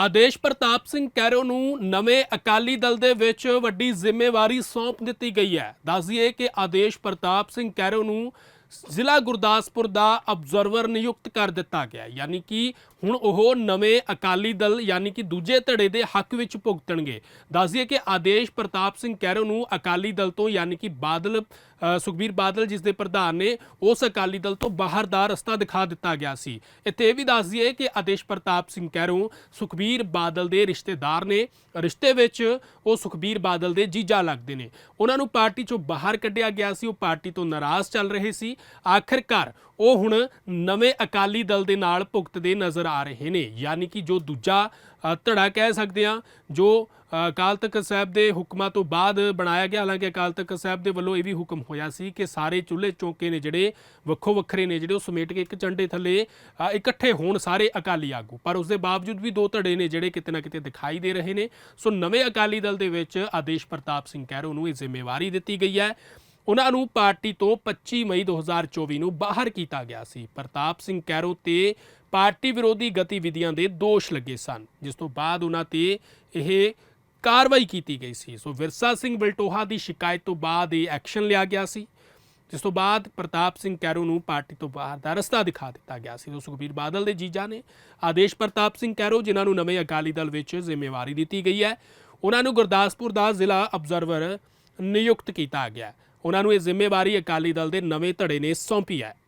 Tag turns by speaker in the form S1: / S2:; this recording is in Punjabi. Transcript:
S1: ਆਦੇਸ਼ ਪ੍ਰਤਾਪ ਸਿੰਘ ਕੈਰੋ ਨੂੰ ਨਵੇਂ ਅਕਾਲੀ ਦਲ ਦੇ ਵਿੱਚ ਵੱਡੀ ਜ਼ਿੰਮੇਵਾਰੀ ਸੌਂਪ ਦਿੱਤੀ ਗਈ ਹੈ। ਦੱਸ ਦਈਏ ਕਿ ਆਦੇਸ਼ ਪ੍ਰਤਾਪ ਸਿੰਘ ਕੈਰੋ ਨੂੰ ਜ਼ਿਲ੍ਹਾ ਗੁਰਦਾਸਪੁਰ ਦਾ ਅਬਜ਼ਰਵਰ ਨਿਯੁਕਤ ਕਰ ਦਿੱਤਾ ਗਿਆ ਯਾਨੀ ਕਿ ਹੁਣ ਉਹ ਨਵੇਂ ਅਕਾਲੀ ਦਲ ਯਾਨੀ ਕਿ ਦੂਜੇ ਧੜੇ ਦੇ ਹੱਕ ਵਿੱਚ ਭੁਗਤਣਗੇ। ਦੱਸ ਦਈਏ ਕਿ ਆਦੇਸ਼ ਪ੍ਰਤਾਪ ਸਿੰਘ ਕੈਰੋ ਨੂੰ ਅਕਾਲੀ ਦਲ ਤੋਂ ਯਾਨੀ ਕਿ ਬਾਦਲ ਸੁਖਬੀਰ ਬਾਦਲ ਜਿਸ ਦੇ ਪ੍ਰਧਾਨ ਨੇ, ਉਸ ਅਕਾਲੀ ਦਲ ਤੋਂ ਬਾਹਰ ਦਾ ਰਸਤਾ ਦਿਖਾ ਦਿੱਤਾ ਗਿਆ ਸੀ। ਇੱਥੇ ਇਹ ਵੀ ਦੱਸ ਦਈਏ ਕਿ ਆਦੇਸ਼ ਪ੍ਰਤਾਪ ਸਿੰਘ ਕੈਰੋ ਸੁਖਬੀਰ ਬਾਦਲ ਦੇ ਰਿਸ਼ਤੇਦਾਰ ਨੇ। ਰਿਸ਼ਤੇ ਵਿੱਚ ਉਹ ਸੁਖਬੀਰ ਬਾਦਲ ਦੇ ਜੀਜਾ ਲੱਗਦੇ ਨੇ। ਉਹਨਾਂ ਨੂੰ ਪਾਰਟੀ ਚੋਂ ਬਾਹਰ ਕੱਢਿਆ ਗਿਆ ਸੀ। ਉਹ ਪਾਰਟੀ ਤੋਂ ਨਾਰਾਜ਼ ਚੱਲ ਰਹੇ ਸੀ। ਆਖਿਰਕਾਰ ਉਹ ਹੁਣ ਨਵੇਂ ਅਕਾਲੀ ਦਲ ਦੇ ਨਾਲ ਭੁਗਤਦੇ ਨਜ਼ਰ ਆ ਰਹੇ ਨੇ, ਯਾਨੀ ਕਿ ਜੋ ਦੂਜਾ ਧੜਾ ਕਹਿ ਸਕਦੇ ਆ ਜੋ ਅਕਾਲ ਤਖਤ ਸਾਹਿਬ ਦੇ ਹੁਕਮਾਂ ਤੋਂ ਬਾਅਦ ਬਣਾਇਆ ਗਿਆ, ਹਾਲਾਂਕਿ ਅਕਾਲ ਤਖਤ ਸਾਹਿਬ ਦੇ ਵੱਲੋਂ ਇਹ ਵੀ ਹੁਕਮ ਹੋਇਆ ਸੀ ਕਿ ਸਾਰੇ ਚੁੱਲ੍ਹੇ ਚੌਂਕੇ ਨੇ ਜਿਹੜੇ ਵੱਖੋ ਵੱਖਰੇ ਨੇ, ਜਿਹੜੇ ਉਹ ਸਮੇਟ ਕੇ ਇੱਕ ਝੰਡੇ ਥੱਲੇ ਇਕੱਠੇ ਹੋਣ ਸਾਰੇ ਅਕਾਲੀ ਆਗੂ। ਪਰ ਉਸ ਦੇ ਬਾਵਜੂਦ ਵੀ ਦੋ ਧੜੇ ਨੇ ਜਿਹੜੇ ਕਿਤੇ ਨਾ ਕਿਤੇ ਦਿਖਾਈ ਦੇ ਰਹੇ ਨੇ। ਸੋ ਨਵੇਂ ਅਕਾਲੀ ਦਲ ਦੇ ਵਿੱਚ ਆਦੇਸ਼ ਪ੍ਰਤਾਪ ਸਿੰਘ ਕੈਰੋ ਨੂੰ ਇਹ ਜ਼ਿੰਮੇਵਾਰੀ ਦਿੱਤੀ ਗਈ ਹੈ। ਉਹਨਾਂ ਨੂੰ ਪਾਰਟੀ ਤੋਂ 25 ਮਈ 2024 ਨੂੰ ਬਾਹਰ ਕੀਤਾ ਗਿਆ ਸੀ। ਪ੍ਰਤਾਪ ਸਿੰਘ ਕੈਰੋ ਤੇ ਪਾਰਟੀ ਵਿਰੋਧੀ ਗਤੀਵਿਧੀਆਂ ਦੇ ਦੋਸ਼ ਲੱਗੇ ਸਨ, ਜਿਸ ਤੋਂ ਬਾਅਦ ਉਹਨਾਂ ਤੇ ਇਹ ਕਾਰਵਾਈ ਕੀਤੀ ਗਈ ਸੀ। ਸੋ ਵਿਰਸਾ ਸਿੰਘ ਬਲਟੋਹਾ ਦੀ ਸ਼ਿਕਾਇਤ ਤੋਂ ਬਾਅਦ ਇਹ ਐਕਸ਼ਨ ਲਿਆ ਗਿਆ ਸੀ, ਜਿਸ ਤੋਂ ਬਾਅਦ ਪ੍ਰਤਾਪ ਸਿੰਘ ਕੈਰੋ ਨੂੰ ਪਾਰਟੀ ਤੋਂ ਬਾਹਰ ਦਾ ਰਸਤਾ ਦਿਖਾ ਦਿੱਤਾ ਗਿਆ ਸੀ। ਸੋ ਸੁਖਬੀਰ ਬਾਦਲ ਦੇ ਜੀਜਾ ਨੇ ਆਦੇਸ਼ ਪ੍ਰਤਾਪ ਸਿੰਘ ਕੈਰੋ, ਜਿਨ੍ਹਾਂ ਨੂੰ ਨਵੇਂ ਅਕਾਲੀ ਦਲ ਵਿੱਚ ਜ਼ਿੰਮੇਵਾਰੀ ਦਿੱਤੀ ਗਈ ਹੈ, ਉਹਨਾਂ ਨੂੰ ਗੁਰਦਾਸਪੁਰ ਦਾ ਜ਼ਿਲ੍ਹਾ ਅਬਜ਼ਰਵਰ ਨਿਯੁਕਤ ਕੀਤਾ ਗਿਆ। ਉਹਨਾਂ ਨੂੰ ਇਹ ਜ਼ਿੰਮੇਵਾਰੀ ਅਕਾਲੀ ਦਲ ਦੇ ਨਵੇਂ ਧੜੇ ਨੇ ਸੌਂਪੀ ਹੈ।